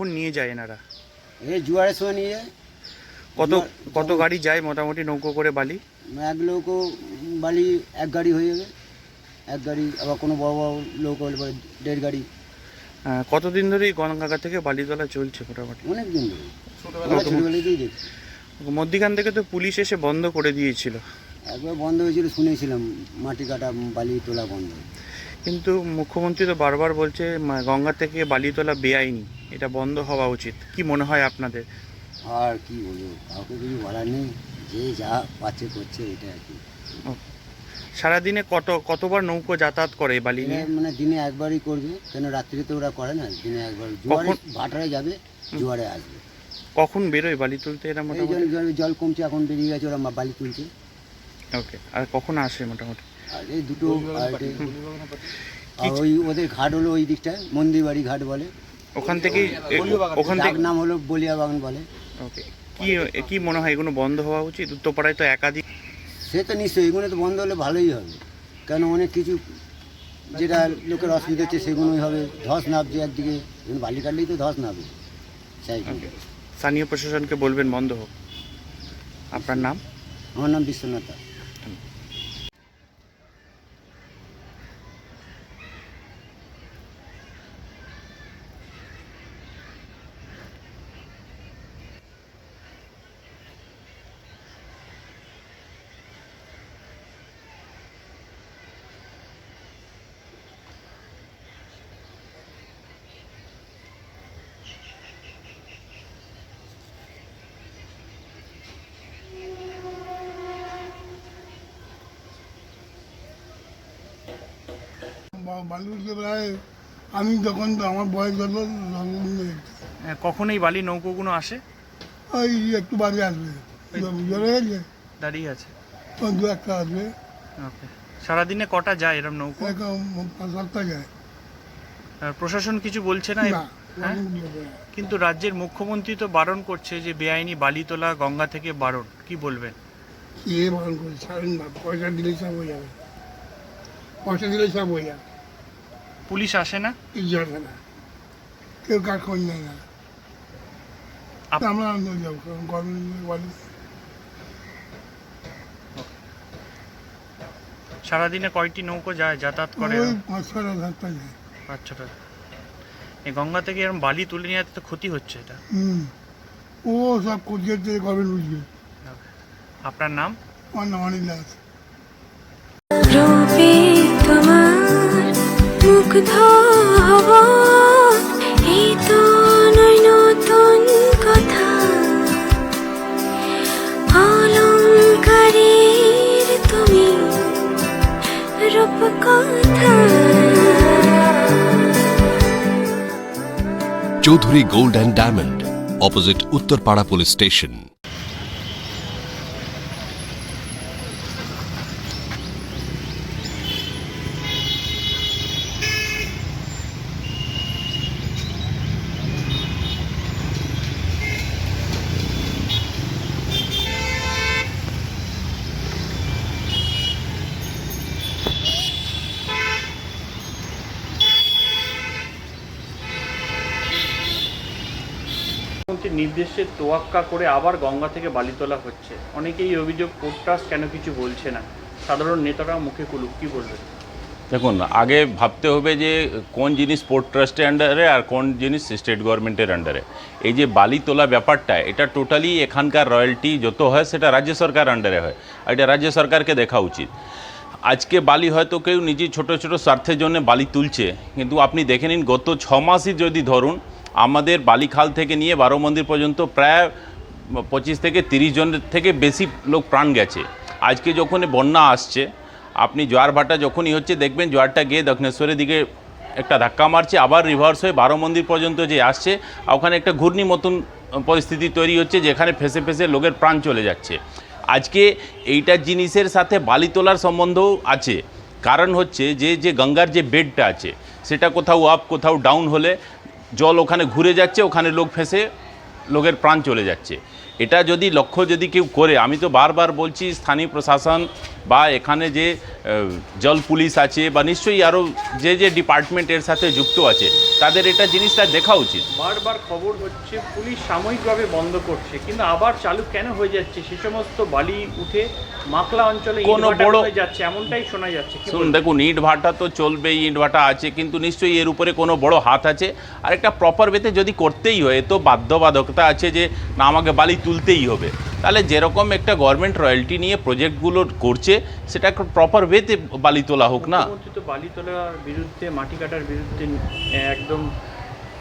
কখন নিয়ে যায় এনারা? এই জুয়ারের সময় নিয়ে যায়। কত কত গাড়ি যায় মোটামুটি নৌকো করে বালি? এক লোকও বালি এক গাড়ি হয়ে যাবে। এক গাড়ি আবার কোনো বড় বড় লোক হলে পরে দেড় গাড়ি। কতদিন ধরে এই গঙ্গাঘাট থেকে বালি তোলা চলছে মোটামুটি? অনেক দিন ধরে। আমরা ছোটোবেলাতেই দেখি। মধ্যিখান থেকে তো পুলিশ এসে বন্ধ করে দিয়েছিল। একবার বন্ধ হয়েছিল শুনেছিলাম মাটি কাটা বালি তোলা বন্ধ। কিন্তু মুখ্যমন্ত্রী তো বারবার বলছে মা- গঙ্গা থেকে বালি তোলা বেআইনি। এটা বন্ধ হওয়া উচিত। কি মনে হয় আপনাদের? আর কি বলব কাউকে কিছু বলার নেই যে যা পাচ্ছে করছে এটা আর কি। সারাদিনে কত কতবার নৌকো যাতায়াত করে এই বালি নিয়ে? মানে দিনে একবারই করবে কেন রাত্রিতে তো ওরা করে না দিনে একবার। জোয়ারে? ভাটারে যাবে জোয়ারে আসবে। কখন বেরোয় বালি তুলতে এরা মোটামুটি? জল কমছে এখন বেরিয়ে গেছে ওরা বালি তুলছে। ওকে আর কখন আসে মোটামুটি? আর এই দুটো আর আর ওই ওদের ঘাট হলো ওই দিকটায় মন্দির বাড়ি ঘাট বলে। ওখান থেকেই ওখান থেকে নাম হলো বলিয়া বাগান বলে। ওকে। কি কি মনে হয় এগুলো বন্ধ হওয়া উচিত? উত্তরপাড়ায় তো একাধিক সে তো নিশ্চয়ই এগুলো তো বন্ধ হলে ভালোই হবে। কেন অনেক কিছু যেটা লোকের অসুবিধা হচ্ছে সেগুলোই হবে। ধস নামছে একদিকে বালি কাটলেই তো ধস কি? স্থানীয় প্রশাসনকে বলবেন বন্ধ হোক। আপনার নাম? আমার নাম বিশ্বনাথ দাস। প্রায় আমি তখন আমার বয়স যত তখন কখন এই বালি নৌকোগুলো আসে? ওই একটু বাজে আসবে। জ্বরে গেছে দাঁড়িয়ে আছে। ওই দু একটা আসবে। সারাদিনে কটা যায় নৌকো? এরকম পাঁচ সাতটা যায়। প্রশাসন কিছু বলছে না? হ্যাঁ? না। কিন্তু রাজ্যের মুখ্যমন্ত্রী তো বারণ করছে যে বেআইনি বালি তোলা গঙ্গা থেকে বারণ। কি বলবেন? কে বারণ পয়সা দিলেই সব হয়ে যাবে। পয়সা দিলেই সব হয়ে যাবে। পুলিশ আসে না? আসে না। কেউ কার খোঁজ নেয় না। আমরা আনন্দ যাব কারণ গভর্নমেন্ট সারাদিনে কয়টি নৌকো যায় যাতায়াত করে? পাঁচ ছটা পাঁচ ছটা এই গঙ্গা থেকে এরকম বালি তুলে নিয়ে তো ক্ষতি হচ্ছে এটা? ও সব করছে গভর্নমেন্ট বুঝবে। আপনার নাম? আমার নাম অনিল দাস। মুগ্ধ হব এই তো নয় নতুন কথা। অলঙ্কারের তুমি রূপকথা Chowdhury gold and diamond, opposite Uttarpara police station. নির্দেশে তোয়াক্কা করে আবার গঙ্গা থেকে বালি তোলা হচ্ছে। অনেকেই অভিযোগ ট্রাস্ট কেন কিছু বলছে না? সাধারণ নেতারা মুখে কুলুক কি বলবেন দেখুন, আগে ভাবতে হবে যে কোন জিনিস পোর্ট ট্রাস্টের আন্ডারে আর কোন জিনিস স্টেট গভর্নমেন্টের আন্ডারে। এই যে বালি তোলা ব্যাপারটা, এটা টোটালি এখানকার রয়্যালটি যত হয় সেটা রাজ্য সরকার আন্ডারে হয়। আর এটা রাজ্য সরকারকে দেখা উচিত। আজকে বালি হয়তো কেউ নিজের ছোট ছোট স্বার্থের জন্য বালি তুলছে, কিন্তু আপনি দেখে নিন, গত ছ মাসই যদি ধরুন আমাদের বালিখাল থেকে নিয়ে বারো মন্দির পর্যন্ত প্রায় পঁচিশ থেকে তিরিশ জনের থেকে বেশি লোক প্রাণ গেছে। আজকে যখন বন্যা আসছে, আপনি জোয়ার ভাটা যখনই হচ্ছে দেখবেন, জোয়ারটা গিয়ে দক্ষিণেশ্বরের দিকে একটা ধাক্কা মারছে, আবার রিভার্স হয়ে বারো মন্দির পর্যন্ত যে আসছে, ওখানে একটা ঘূর্ণি মতন পরিস্থিতি তৈরি হচ্ছে যেখানে ফেসে ফেসে লোকের প্রাণ চলে যাচ্ছে। আজকে এইটা জিনিসের সাথে বালি তোলার সম্বন্ধও আছে। কারণ হচ্ছে যে যে গঙ্গার যে বেডটা আছে, সেটা কোথাও আপ কোথাও ডাউন হলে জল ওখানে ঘুরে যাচ্ছে, ওখানে লোক ফেঁসে লোকের প্রাণ চলে যাচ্ছে। এটা যদি লক্ষ্য যদি কেউ করে, আমি তো বারবার বলছি স্থানীয় প্রশাসন বা এখানে যে জল পুলিশ আছে বা নিশ্চয়ই আরও যে যে ডিপার্টমেন্ট এর সাথে যুক্ত আছে তাদের এটা জিনিসটা দেখা উচিত। বারবার খবর হচ্ছে পুলিশ সাময়িকভাবে বন্ধ করছে কিন্তু আবার চালু কেন হয়ে যাচ্ছে? সে সমস্ত বালি উঠে মাকলা অঞ্চলে কোনো বড়- হয়ে যাচ্ছে এমনটাই শোনা যাচ্ছে। কি শুনুন দেখুন ইট ভাটা তো চলবেই ইট ভাটা আছে কিন্তু নিশ্চয়ই এর উপরে কোনো বড় হাত আছে। আর একটা প্রপার ওয়েতে যদি করতেই হয় এ তো বাধ্যবাধকতা আছে যে না আমাকে বালি তুলতেই হবে। তাহলে যেরকম একটা গভর্নমেন্ট রয়্যালটি নিয়ে প্রজেক্টগুলো করছে সেটা একটা প্রপার ওয়েতে বালি তোলা হোক না। তো বালি তোলার বিরুদ্ধে মাটি কাটার বিরুদ্ধে একদম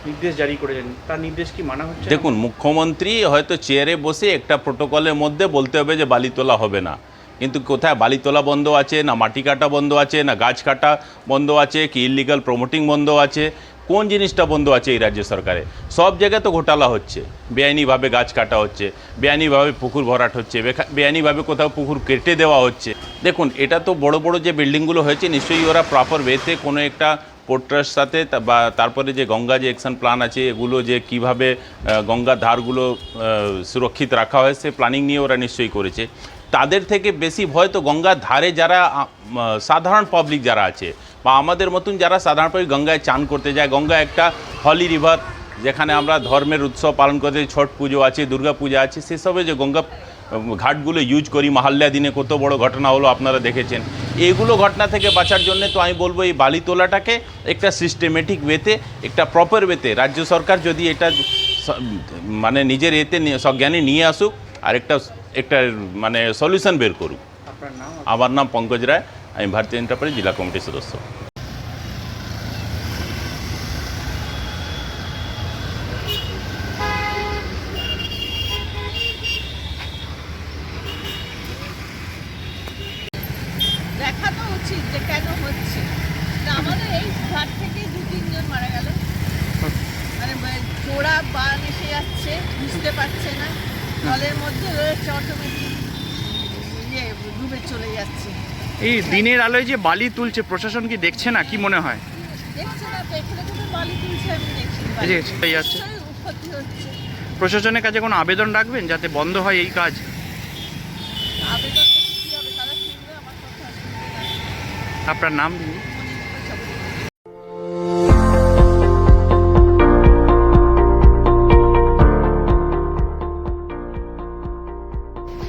নির্দেশ জারি করেছেন। তার নির্দেশ কি মানা হচ্ছে দেখুন মুখ্যমন্ত্রী হয়তো চেয়ারে বসে একটা প্রোটোকলের মধ্যে বলতে হবে যে বালি তোলা হবে না। কিন্তু কোথায় বালি তোলা বন্ধ আছে না মাটি কাটা বন্ধ আছে না গাছ কাটা বন্ধ আছে কি ইলিগাল প্রমোটিং বন্ধ আছে কোন জিনিসটা বন্ধ আছে এই রাজ্য সরকারে? সব জায়গায় তো ঘোটালা হচ্ছে। বেআইনিভাবে গাছ কাটা হচ্ছে বেআইনিভাবে পুকুর ভরাট হচ্ছে বেআইনিভাবে কোথাও পুকুর কেটে দেওয়া হচ্ছে। দেখুন এটা তো বড় বড় যে বিল্ডিংগুলো হয়েছে নিশ্চয়ই ওরা প্রপার ওয়েতে কোনো একটা পোর্ট সাথে বা তারপরে যে গঙ্গা যে অ্যাকশন প্ল্যান আছে এগুলো যে কীভাবে আহ, গঙ্গার ধারগুলো সুরক্ষিত রাখা হয় সে প্ল্যানিং নিয়ে ওরা নিশ্চয়ই করেছে। তাদের থেকে বেশি ভয় তো গঙ্গার ধারে যারা সাধারণ পাবলিক যারা আছে। বা আমাদের মতন যারা সাধারণ পাবলিক গঙ্গায় চান করতে যায় গঙ্গা একটা হলি রিভার যেখানে আমরা ধর্মের উৎসব পালন করতে ছট পুজো আছে দুর্গা পূজা আছে সেসবে যে গঙ্গা ঘাটগুলো ইউজ করি মাহাল্লা দিনে কত বড় ঘটনা হলো আপনারা দেখেছেন। এইগুলো ঘটনা থেকে বাঁচার জন্য তো আমি বলব এই বালি তোলাটাকে একটা সিস্টেমেটিক ওয়েতে একটা প্রপার ওয়েতে রাজ্য সরকার যদি এটা মানে নিজের এতে সজ্ঞানে নিয়ে আসুক আর একটা একটা মানে সলিউশন বের করুক। আপনার নাম? আমার নাম পঙ্কজ রায়। আমি ভারতীয় এন্টারপ্রাইজ জেলা কমিটির সদস্য। দেখা তো উচিত যে কেন হচ্ছে। তা আমাদের এই ঘাট থেকে দু তিনজন মারা গেল। মানে চোরা যাচ্ছে, বুঝতে পারছে না। জলের মধ্যে রয়েছে ইয়ে ডুবে চলে যাচ্ছে। এই দিনের আলোয় যে বালি তুলছে প্রশাসন কি দেখছে না? কি মনে হয়? প্রশাসনের কাছে কোনো আবেদন রাখবেন যাতে বন্ধ হয় এই কাজ? আপনার নাম কী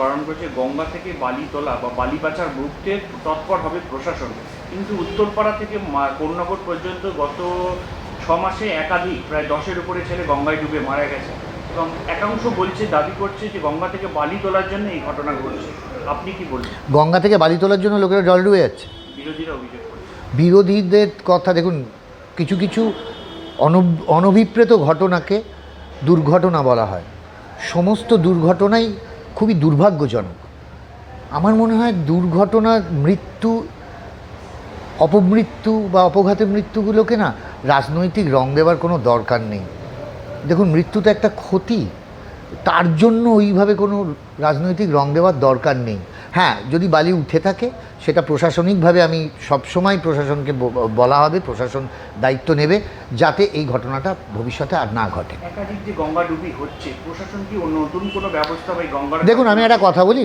বারণ করছে গঙ্গা থেকে বালি তোলা বা বালি বাঁচার রুখতে তৎপর হবে প্রশাসন। কিন্তু উত্তরপাড়া থেকে কোন্নগর পর্যন্ত গত ছ মাসে একাধিক প্রায় দশের উপরে ছেলে গঙ্গায় ডুবে মারা গেছে। এবং একাংশ বলছে দাবি করছে যে গঙ্গা থেকে বালি তোলার জন্য এই ঘটনা ঘটছে। আপনি কি বলছেন? গঙ্গা থেকে বালি তোলার জন্য লোকেরা জল ডুবে যাচ্ছে। বিরোধীরা অভিযোগ করছে। বিরোধীদের কথা দেখুন কিছু কিছু অনভিপ্রেত ঘটনাকে দুর্ঘটনা বলা হয়। সমস্ত দুর্ঘটনাই খুবই দুর্ভাগ্যজনক। আমার মনে হয় দুর্ঘটনা, মৃত্যু, অপমৃত্যু বা অপঘাতের মৃত্যুগুলোকে না রাজনৈতিক রং দেওয়ার কোনো দরকার নেই। দেখুন, মৃত্যু তো একটা ক্ষতি। তার জন্য ওইভাবে কোনো রাজনৈতিক রং দেওয়ার দরকার নেই। হ্যাঁ যদি বালি উঠে থাকে সেটা প্রশাসনিকভাবে আমি সবসময় প্রশাসনকে বলা হবে প্রশাসন দায়িত্ব নেবে যাতে এই ঘটনাটা ভবিষ্যতে আর না ঘটে। একাধিক যে গঙ্গা হচ্ছে প্রশাসন কি নতুন কোনো ব্যবস্থা বা এই দেখুন আমি একটা কথা বলি।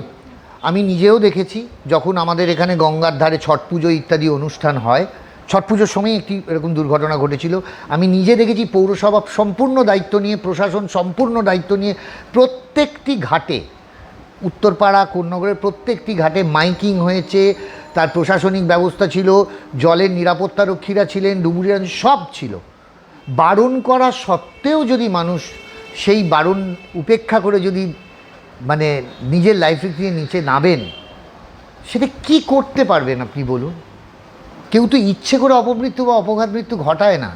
আমি নিজেও দেখেছি যখন আমাদের এখানে গঙ্গার ধারে ছট পুজো ইত্যাদি অনুষ্ঠান হয় ছট পুজোর সময় একটি এরকম দুর্ঘটনা ঘটেছিল। আমি নিজে দেখেছি পৌরসভা সম্পূর্ণ দায়িত্ব নিয়ে প্রশাসন সম্পূর্ণ দায়িত্ব নিয়ে প্রত্যেকটি ঘাটে উত্তরপাড়া, কোন্নগরের প্রত্যেকটি ঘাটে মাইকিং হয়েছে। তার প্রশাসনিক ব্যবস্থা ছিল, জলের নিরাপত্তারক্ষীরা ছিলেন ডুবুরিয়া সব ছিল। বারণ করা সত্ত্বেও যদি মানুষ সেই বারণ উপেক্ষা করে যদি মানে নিজের লাইফ নিয়ে নিচে নামেন, সেটা কি করতে পারবেন আপনি বলুন? কেউ তো ইচ্ছে করে অপমৃত্যু বা অপঘাত মৃত্যু ঘটায় না।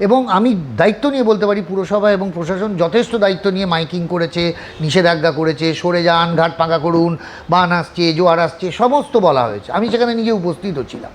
এবং আমি দায়িত্ব নিয়ে বলতে পারি, পুরসভা এবং প্রশাসন যথেষ্ট দায়িত্ব নিয়ে মাইকিং করেছে, নিষেধাজ্ঞা করেছে, সরে যান, ঘাট পাকা করুন, বান আসছে, জোয়ার আসছে, সমস্ত বলা হয়েছে। আমি সেখানে নিজে উপস্থিত ছিলাম।